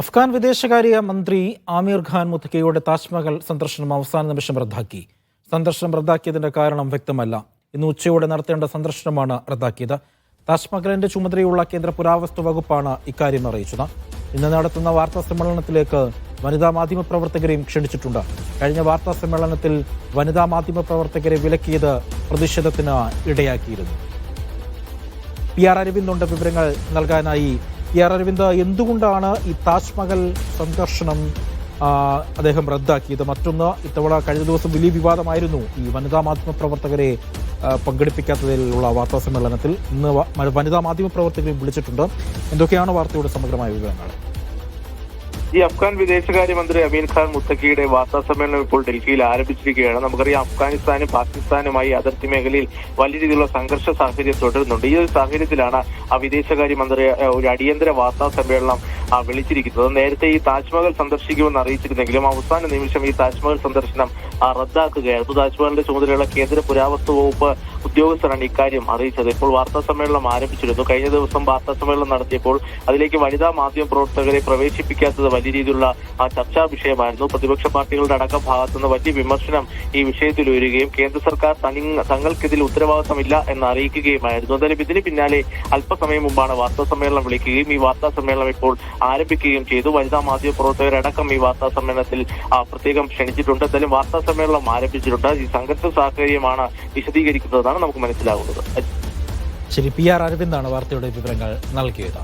അഫ്ഗാൻ വിദേശകാര്യ മന്ത്രി ആമീർ ഖാൻ മുത്തക്കയുടെ താജ്മഹൽ സന്ദർശനം അവസാന നിമിഷം റദ്ദാക്കി. സന്ദർശനം റദ്ദാക്കിയതിന്റെ കാരണം വ്യക്തമല്ല. ഇന്ന് ഉച്ചയോടെ നടത്തേണ്ട സന്ദർശനമാണ് റദ്ദാക്കിയത്. താജ്മഹലിന്റെ ചുമതലയുള്ള കേന്ദ്ര പുരാവസ്തു വകുപ്പാണ് ഇക്കാര്യം അറിയിച്ചത്. ഇന്ന് നടത്തുന്ന വാർത്താ സമ്മേളനത്തിലേക്ക് വനിതാ മാധ്യമ പ്രവർത്തകരെയും ക്ഷണിച്ചിട്ടുണ്ട്. കഴിഞ്ഞ വാർത്താ സമ്മേളനത്തിൽ വനിതാ മാധ്യമ പ്രവർത്തകരെ വിലക്കിയത് പ്രതിഷേധത്തിന് ഇടയാക്കിയിരുന്നു. പി ആർ അരവിന്ദുണ്ട് വിവരങ്ങൾ നൽകാനായി പി ആർ അരവിന്ദ് എന്തുകൊണ്ടാണ് ഈ താജ്മഹൽ സന്ദർശനം അദ്ദേഹം റദ്ദാക്കിയത്? മറ്റൊന്ന് ഇത്തവണ കഴിഞ്ഞ ദിവസം വലിയ വിവാദമായിരുന്നു ഈ വനിതാ മാധ്യമ പ്രവർത്തകരെ പങ്കെടുപ്പിക്കാത്തതിലുള്ള വാർത്താ സമ്മേളനത്തിൽ. ഇന്ന് വനിതാ മാധ്യമ പ്രവർത്തകരെ വിളിച്ചിട്ടുണ്ട്. എന്തൊക്കെയാണ് വാർത്തയുടെ സമഗ്രമായ വിവരങ്ങൾ? ഈ അഫ്ഗാൻ വിദേശകാര്യമന്ത്രി അമീൻ ഖാൻ മുത്തക്കിയുടെ വാർത്താ സമ്മേളനം ഇപ്പോൾ ഡൽഹിയിൽ ആരംഭിച്ചിരിക്കുകയാണ്. നമുക്കറിയാം അഫ്ഗാനിസ്ഥാനും പാകിസ്ഥാനുമായി അതിർത്തി മേഖലയിൽ വലിയ രീതിയിലുള്ള സംഘർഷ സാഹചര്യം തുടരുന്നുണ്ട്. ഈ ഒരു സാഹചര്യത്തിലാണ് ആ വിദേശകാര്യമന്ത്രി ഒരു അടിയന്തര വാർത്താ സമ്മേളനം വിളിച്ചിരിക്കുന്നത്. നേരത്തെ ഈ താജ്മഹൽ സന്ദർശിക്കുമെന്ന് അറിയിച്ചിരുന്നെങ്കിലും അവസാന നിമിഷം ഈ താജ്മഹൽ സന്ദർശനം റദ്ദാക്കുകയായിരുന്നു. താജ്മഹലിന്റെ ചുമതലയുള്ള കേന്ദ്ര പുരാവസ്തു വകുപ്പ് ഉദ്യോഗസ്ഥരാണ് ഇക്കാര്യം അറിയിച്ചത്. ഇപ്പോൾ വാർത്താ സമ്മേളനം ആരംഭിച്ചിരുന്നു. കഴിഞ്ഞ ദിവസം വാർത്താ സമ്മേളനം നടത്തിയപ്പോൾ അതിലേക്ക് വനിതാ മാധ്യമ പ്രവർത്തകരെ പ്രവേശിപ്പിക്കാത്തത് വലിയ രീതിയിലുള്ള ചർച്ചാ വിഷയമായിരുന്നു. പ്രതിപക്ഷ പാർട്ടികളുടെ അടക്കം ഭാഗത്തുനിന്ന് വലിയ വിമർശനം ഈ വിഷയത്തിൽ ഉയരുകയും കേന്ദ്ര സർക്കാർ തങ്ങൾക്കിതിൽ ഉത്തരവാദിത്തമില്ല എന്ന് അറിയിക്കുകയുമായിരുന്നു. എന്തായാലും ഇതിന് പിന്നാലെ അല്പസമയം മുമ്പാണ് വാർത്താ സമ്മേളനം വിളിക്കുകയും ഈ വാർത്താ സമ്മേളനം ഇപ്പോൾ ആരംഭിക്കുകയും ചെയ്തു. വനിതാ മാധ്യമ പ്രവർത്തകരടക്കം ഈ വാർത്താ സമ്മേളനത്തിൽ പ്രത്യേകം ക്ഷണിച്ചിട്ടുണ്ട്. എന്തായാലും വാർത്താ സമ്മേളനം ആരംഭിച്ചിട്ടുണ്ട്. ഈ സംഘർഷ സാഹചര്യമാണ് വിശദീകരിക്കുന്നതാണ് നമുക്ക് മനസ്സിലാകുന്നത്. ശരി പി ആർ അരവിന്ദാണ് വാർത്തയുടെ വിവരങ്ങൾ നൽകിയത്.